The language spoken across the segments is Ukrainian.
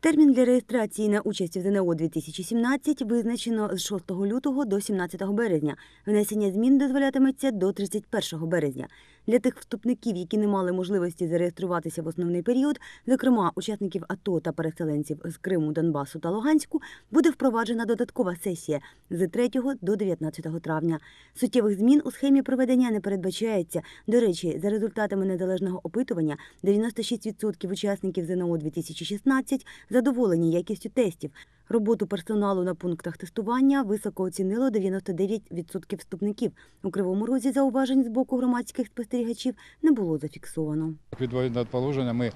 Термін для реєстрації на участь в ЗНО 2017 визначено з 6 лютого до 17 березня. Внесення змін дозволятиметься до 31 березня. Для тих вступників, які не мали можливості зареєструватися в основний період, зокрема учасників АТО та переселенців з Криму, Донбасу та Луганську, буде впроваджена додаткова сесія з 3 до 19 травня. Суттєвих змін у схемі проведення не передбачається. До речі, за результатами незалежного опитування 96% учасників ЗНО 2016 задоволені якістю тестів. Роботу персоналу на пунктах тестування високо оцінило 99% вступників. У Кривому Розі зауважень з боку громадських спостерігачів не було зафіксовано. Відповідно до положення ми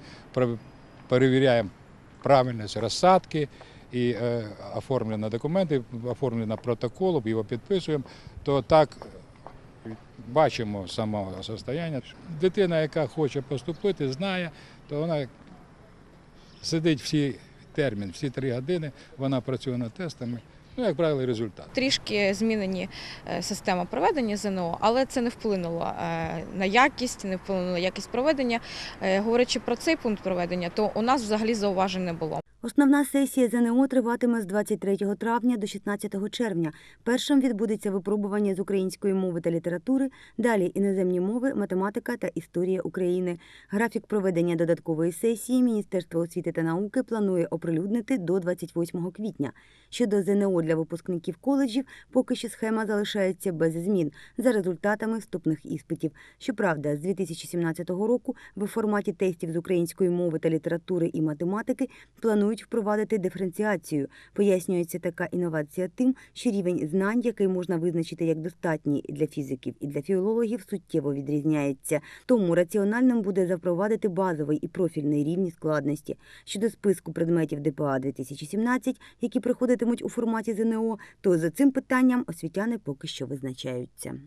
перевіряємо правильність розсадки і е, оформлено документи, оформлено протокол, його підписуємо, то так бачимо самого состояння. Дитина, яка хоче поступити, знає, то вона сидить всі термін, всі три години, вона працює над тестами. Ну, як правило, результат. Трішки змінені е, система проведення ЗНО, але це не вплинуло е, на якість, не вплинуло на якість проведення. Е, Говорячи про цей пункт проведення, то у нас взагалі зауважень не було. Основна сесія ЗНО триватиме з 23 травня до 16 червня. Першим відбудеться випробування з української мови та літератури, далі іноземні мови, математика та історія України. Графік проведення додаткової сесії Міністерство освіти та науки планує оприлюднити до 28 квітня. Щодо ЗНО для випускників коледжів, поки що схема залишається без змін за результатами вступних іспитів. Щоправда, з 2017 року в форматі тестів з української мови та літератури і математики планують впровадити диференціацію. Пояснюється така інновація тим, що рівень знань, який можна визначити як достатній для фізиків і для філологів, суттєво відрізняється. Тому раціональним буде запровадити базовий і профільний рівні складності. Щодо списку предметів ДПА 2017, які проходитимуть у форматі ЗНО, то за цим питанням освітяни поки що визначаються.